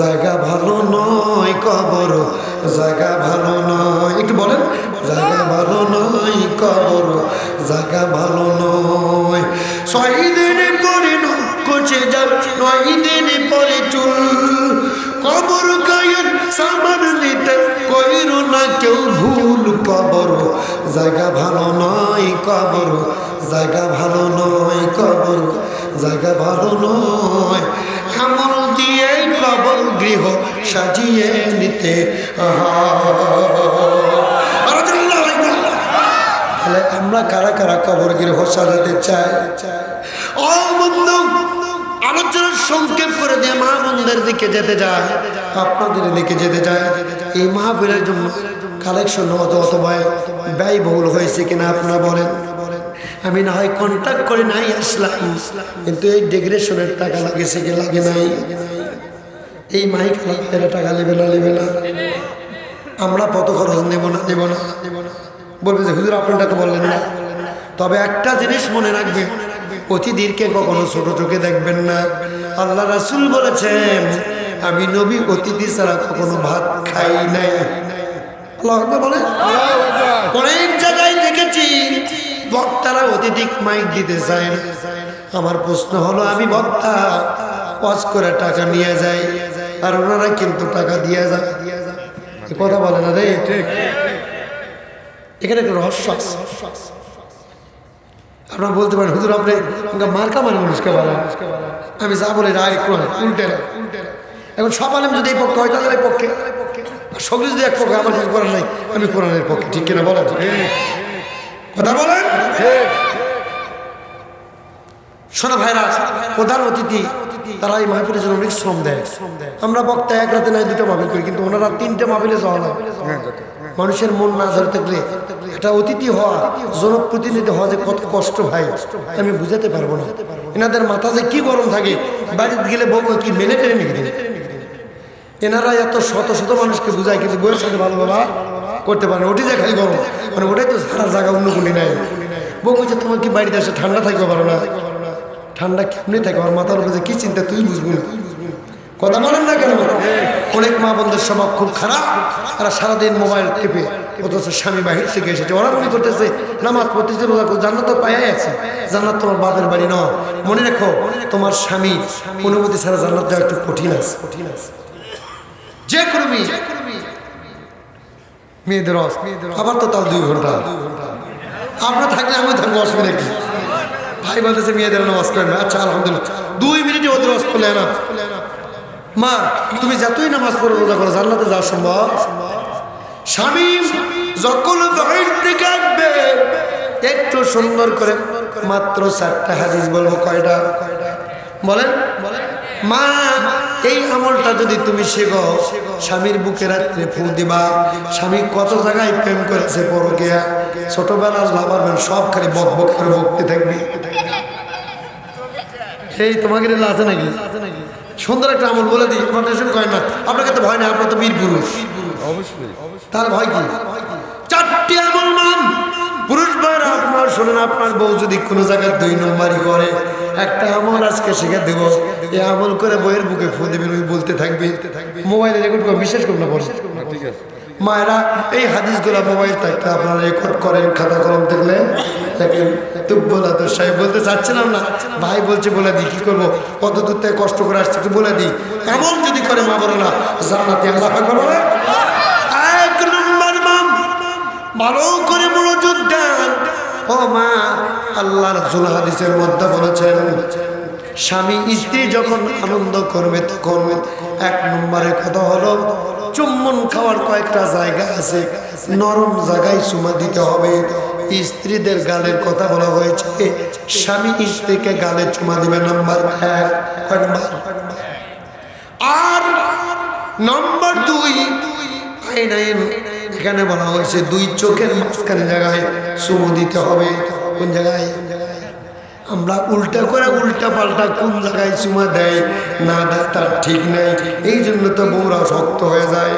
জায়গা ভালো নয় কবর, জায়গা ভালো নয়, একটু বলেন, জায়গা ভালো নয় কবর, জায়গা ভালো নয়। ছয় দিন পরে নকছে যার নয় দিন পরে চুল। কবর গায়ের সামান নিতে কইর না কেউ ভুল কবর, জায়গা ভালো নয় কবর, জায়গা ভালো নয় কবর, জায়গা ভালো নয়। গৃহ সাজিয়ে নিতে তাহলে আমরা কারা কারা কবর গৃহ সাজাতে চাই? ও করে দিকে যেতে যায় আপনাদের দিকে যেতে ব্যয়বহুল হয়েছে আপনারা বলেন। আমি না হয় কন্ট্যাক্ট করে নাই, আসলাম। কিন্তু এই ডেকোরেশনের টাকা লাগেছে কি লাগে নাই? এই মাইক এরা টাকা নেবে না নেবে না। আমরা কত খরচ নেব না নেব না। বলবে যে, হুজুর আপনারটা তো বললেন না। তবে একটা জিনিস মনে রাখবে অতিথিরকে কখনো ছোট চোখে দেখবেন না। আল্লাহ রাসুল বলেছেন, আমি নবী, অতিথি ছাড়া কখনো ভাত খাই নাই। অনেক জায়গায় দেখেছি, বক্তারা অতিথি মাইক দিতে চায় না। আমার প্রশ্ন হলো, আমি বক্তা, ওয়াজ করে টাকা নিয়ে যাই? আর ওনারা কিন্তু টাকা দিয়ে এ কথা বলে না রে। ঠিক। এখানে একটা রহস্য আছে। আপনারা বলতে পারেন হুজুর আপনি মার্কা মানে মানুষকে বলেন। আমি যা বলি রায় উল্টে এখন সব আলেম যদি এই পক্ষে হয় তাহলে এই পক্ষে। আর সবই যদি এক পক্ষে আমার কিছু করার নাই আমি কোরআনের পক্ষে। ঠিক কিনা বলেন? কথা বলেন? শোনা ভাইরা প্রধান অতিথি তারা এই মাহফিলের জন্য অনেক শ্রম দেয়। আমরা বক্তা এক রাতে নাই দুটো মাহফিল করি, কিন্তু ওনারা তিনটে মাহফিলে যাওয়া লাগে মানুষের মন না ধরে থাকলে এটা অতিথি হওয়া, জনপ্রতিনিধি হওয়া যে কত কষ্ট ভাই, আমি বুঝাতে পারব না। এনাদের মাথা যে কি গরম থাকে, বাড়িতে গেলে বউ কি, মেনে টেনে নিয়ে দিন এনারা এত শত শত মানুষকে বুঝায়, কিন্তু বইয়ের সাথে ভালো বাবা করতে পারে ওটি যে খালি গরম মানে ওটাই তো সারা জায়গা, অন্য কোনটি নাই। বউ বলছে তোমার কি বাড়িতে আসে ঠান্ডা থাকবে পারো না? ঠান্ডা কেমনি থাকে? আমার মাথার উপরে কি চিন্তা, তুই বুঝবি কথা বলেন না কেন? অনেক মা বোনদের স্বভাব খুব খারাপ। তারা সারাদিন মোবাইল টিপে, অথচ স্বামী বাহির থেকে এসেছে। ওরা মনে করতেছে, নামাজ পড়তেছে রোজা করতে জান্নাত তো পাইয়াই আছে। জান্নাত তোমার বাপের বাড়ি নয়। মনে রেখো, তোমার স্বামী অনুমতি ছাড়া জান্নাত দেওয়া একটু কঠিন আছে। কঠিন আছে যে কোনো মেয়ে, মেয়েদের আবার তো তার দুই ঘণ্টা দুই ঘণ্টা। আপনার থাকলে আমি থাকব, অসুবিধা কি? ভাই বলতেছে, মেয়েদের নামাজ করে না। আচ্ছা আলহামদুলিল্লাহ। দুই মিনিটে ওদের নামাজ করলে না? মা, তুমি যতই নামাজ পড়ো, রোজা করো, জান্নাতে যাওয়া সম্ভব? স্বামী যখন বাহির থেকে আসবে, একটু সুন্দর করে মাত্র চারটা হাদিস বলব, কয়টা? বলেন। মা এই আমলটা যদি তুমি শেখো স্বামীর বুকে রাত্রে ফু দিবা। স্বামী কত জায়গায় প্রেম করেছে পরকিয়া ছোটবেলার লাভারবেন সব খালি বক বক করে বকতে থাকবি। এই তোমাকে আছে নাকি? সুন্দর একটা আমল বলে দিই টেনশন করেন না। আপনাকে তো ভয় না আপনার তো বীর পুরুষ। অবশ্যই। তার ভয় কি? চারটি আমল মান। পুরুষ ভাইরা আপনার শোনেন আপনার বউ যদি কোনো জায়গায় দুই নম্বরই করে একটা আমল আজকে শিখে দেব। আমল করে বইয়ের বুকে দেবেন, ওই বলতে থাকবে। মোবাইলে রেকর্ড করে বিশেষ করুন না মায়েরা, এই হাদিসগুলো মোবাইল আপনারা রেকর্ড করেন, খাতা কলম বলতে চাচ্ছিলাম না। ভাই বলছে, বলে দিই কি করব? কত দূর থেকে কষ্ট করে আসছে, একটু বলে দিই এমন যদি করে মা বলো না জান্নাতি আল্লাহ বলে, এক ভালো করে মা আল্লাহ রাসূল মধ্যে বলেছেন, স্বামী স্ত্রী যখন আনন্দ করবে তখন এক নম্বরে কথা হলো, চুম্বন খাওয়ার কয়েকটা জায়গা আছে, নরম জায়গায় চুমা দিতে হবে। স্ত্রীদের গালের কথা বলা হয়েছে, স্বামী স্ত্রীকে গালে চুমা দিবে নাম্বার এক আর নম্বর দুই এখানে বলা হয়েছে দুই চোখের মাঝখানে জায়গায় চুমু দিতে হবে। কোন জায়গায়? আমরা উল্টা করে উল্টা পাল্টা কোন জায়গায় চুমা দেয়, না দেয়, তার ঠিক নাই। এই জন্য তো বউরা শক্ত হয়ে যায়।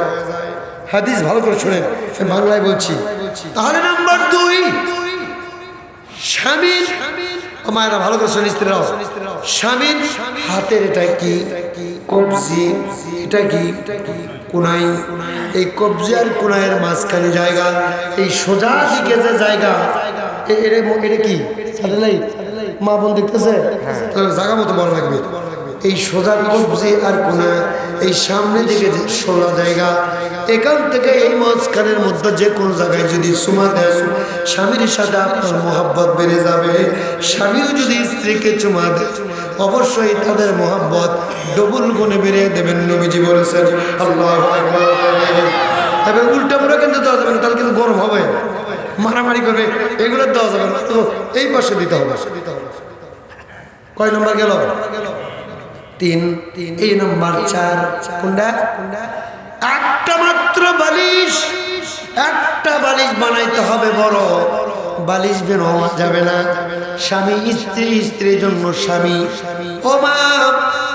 হাদিস ভালো করে শুনেন, আমি বাংলায় বলছি। তাহলে নাম্বার দুই, স্বামীর, ও মায়েরা ভালো করে শুনি স্ত্রীরাও স্বামীর হাতের এটা কি? কবজি, এটা কি? কোনাই। এই কবজি আর কোনাইয়ের মাঝখানে জায়গা, এই সোজা দিকে যে জায়গা এ- এটা কি? স্যাটেলাইট? মা বোন দেখতেছে? জায়গা মতো বড় লাগবে। এই সোজা কবজি আর কোনা এই সামনে দিকে যে সোজা জায়গা এখান থেকে এই মাঝখানের মধ্যে যে কোনো জায়গায় যদি সুমা দেন স্বামীর সাথে আপনার মোহাব্বত বেড়ে যাবে। স্বামীও যদি স্ত্রীকে চুমা দেয় অবশ্যই তাদের মোহাব্বত ডবল গুণে বেড়ে দেবেন নবীজি বলেছেন। আল্লাহ তবে উল্টা মুড়া কিন্তু দেওয়া যাবে না তাহলে কিন্তু গরম হবে। মারামারি করবে। এগুলো দেওয়া যাবে না। তো এই পাশে দিতে হবে। কয় নম্বর গেল? তিন। এই নম্বর চার। কোনটা? একটা মাত্র বালিশ। একটা বালিশ বানাইতে হবে বড়। বালিশ বেরোয়া যাবে না। স্বামী, স্ত্রী, স্ত্রীর জন্য স্বামী। ও মা,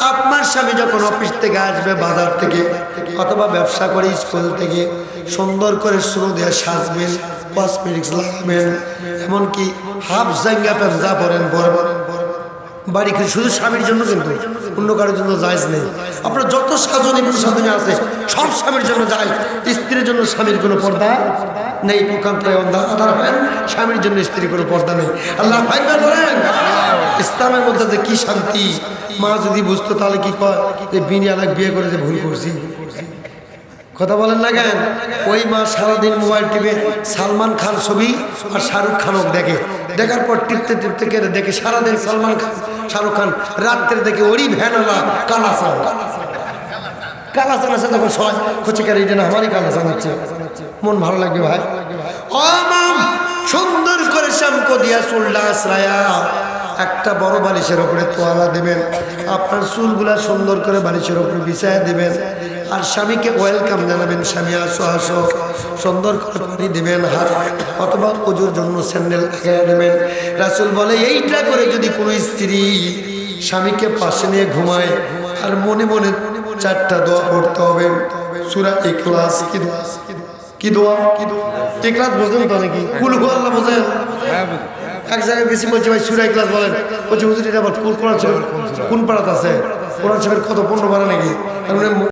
আপনার স্বামী যখন অফিস থেকে আসবে বাজার থেকে, অথবা ব্যবসা করে স্কুল থেকে, সুন্দর করে শুরু দিয়ে সাজবেন। কসমেটিক্স লাগাবেন এমনকি হাফ জাঙ্গা পেঁচা পরেন পরবেন বাড়ি শুধু স্বামীর জন্য কিন্তু? অন্য কারোর জন্য জায়জ নেই। আপনার যত সাজনী প্রসাধনী আছে, সব স্বামীর জন্য যায় স্ত্রীর জন্য স্বামীর কোনো পর্দা নেই হবেন স্বামীর জন্য স্ত্রীর কোনো পর্দা নেই। আল্লাহ ভাই বলেন, ইসলামের মধ্যে যে কি শান্তি, মা যদি বুঝতো তাহলে কি কয়, যে বিনি বিয়ে করে যে ভুল করছি? কথা বলেন না কেন? ওই মা সারাদিন মোবাইল টিপে সালমান খান ছবি আর শাহরুখ খানও দেখে। দেখার পর টিপতে টিপতে কেটে দেখে সারাদিন সালমান খান, শাহরুখ খান রাত্রে দেখে ওরই ভ্যানওয়ালা কালাসান কালাসান আছে তখন সবাই খুঁজে কেন এটা না আমারই কালাসান হচ্ছে। মন ভালো লাগবে ভাই? সুন্দর করে শ্যাম্পু দিয়া চুলটা আশ্রায়া একটা বড় বালিশের ওপরে তোয়ালা দেবেন। আপনার চুলগুলা সুন্দর করে বালিশের ওপরে বিছায় দেবেন। আর স্বামীকে ওয়েলকাম জানাবেন। স্বামী আসো আসো। সুন্দর করে পানি দেবেন হাত অথবা পুজোর জন্য স্যান্ডেল লাগাই দেবেন রাসুল বলে এইটা করে যদি কোনো স্ত্রী স্বামীকে পাশে নিয়ে ঘুমায় আর মনে মনে চারটা দোয়া পড়তে হবে। সুরা ইখলাস কি দোয়া? কি দোয়া? কি দোয়া ইখলাস বোঝেন তো নাকি? কুল আল্লাহ বোঝেন? এক জায়গায় বেশি বলছে ভাই সুরাই ক্লাস বলেন। বলছে হুজুর এটা আবার কোন কোরআন শরীফ? কোন পাড়াতে আছে? কোরআন শরীফের কত পণ্য পারা নাকি? মানে